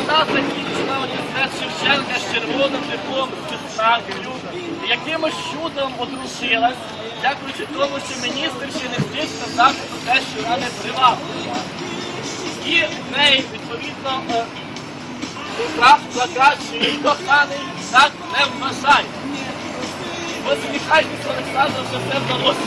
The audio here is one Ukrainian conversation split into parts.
Вона університет Шевченка з червоним диплом з відзнакою, якимось чудом одружилась, дякуючи тому, що міністр ще не встиг сказати про те, що вона не привабна. І в неї, відповідно, плакат, що її коханий так не вважає. Посміхайтесь, Олександр, що все вдалося.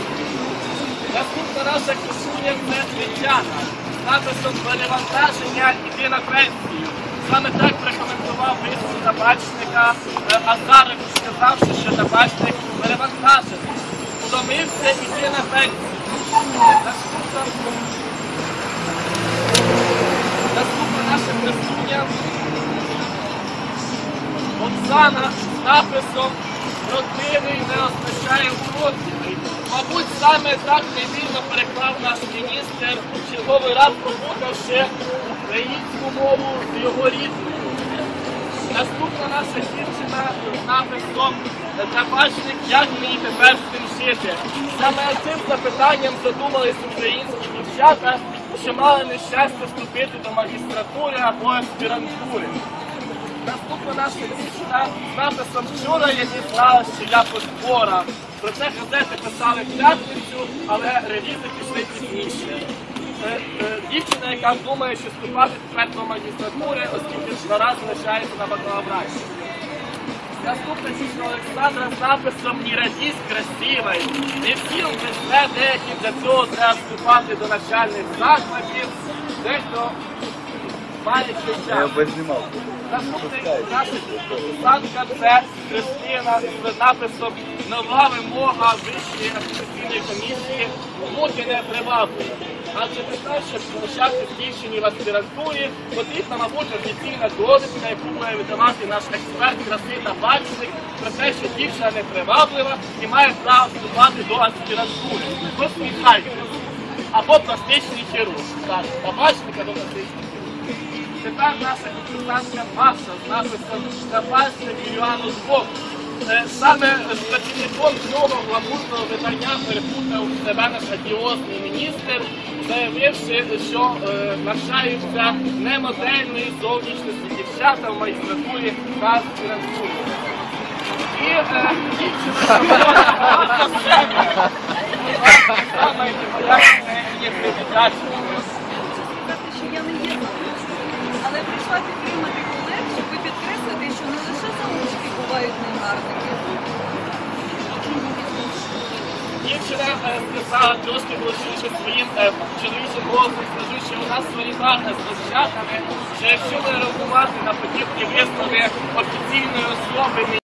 Наступна наша красуня це Тетяна написом перевантаження іди на пенсію. Саме так прокоментував виступ табачника е, Азаров, сказавши, що табачник перевантажений. Втомився іди на пенсію. Наступна, наступна наша Оксана з написом родинний не означає уродливий. Мабуть, саме так невільно переклав наш міністр, черговий раз попутавши українську мову його рідною. Наступна наша дівчина з написом «Табачник, як мені тепер з цим жити?» Саме цим запитанням задумались українські дівчата, що мали нещастя вступити до магістратури або аспірантури. Наступна наша дівчина з написом вчора я дізналася, що я позбора. Про це газети писали в п'ятницю, але релізи пішли пізніше. Яка думає, що вступати тепер до магістратури, оскільки два рази лишається на бакалавраті. Наступна Олександра з написом «Не радісь красивой». Не всі вже деякі для цього треба вступати до навчальних закладів. Дехто має цей час. Наступний консультантка це Христина з написом нова вимога Вищої адміністративної комісії муки не привабливі. Адже для того, щоб залишати в аспірантурі, потрібна, мабуть, офіційна довідка, яку має видавати наш експерт краси та бачник про те, що дівчина не приваблива і має право вступати до аспірантури. Посміхайтеся. Або пластичний хірург. Так, табачник або пластичний хірург. Тепер наша консультантка Маша з написом «Запасник Юліану Збоку». Е, Саме працівником цього гламурного видання перепутав себе наш адіозний міністр, заявивши, що е, навчаються немодельної зовнішності дівчата в магістратурі та аспірантурі. І е, дівчина саме є я не є заучкою, але прийшла підтримати Дівчина е, сказала трошки голосніше своїм е, чоловічим голосом, скажу, що у нас солідарна з розчатами, що якщо ви реагувати на подібні вислови офіційної особи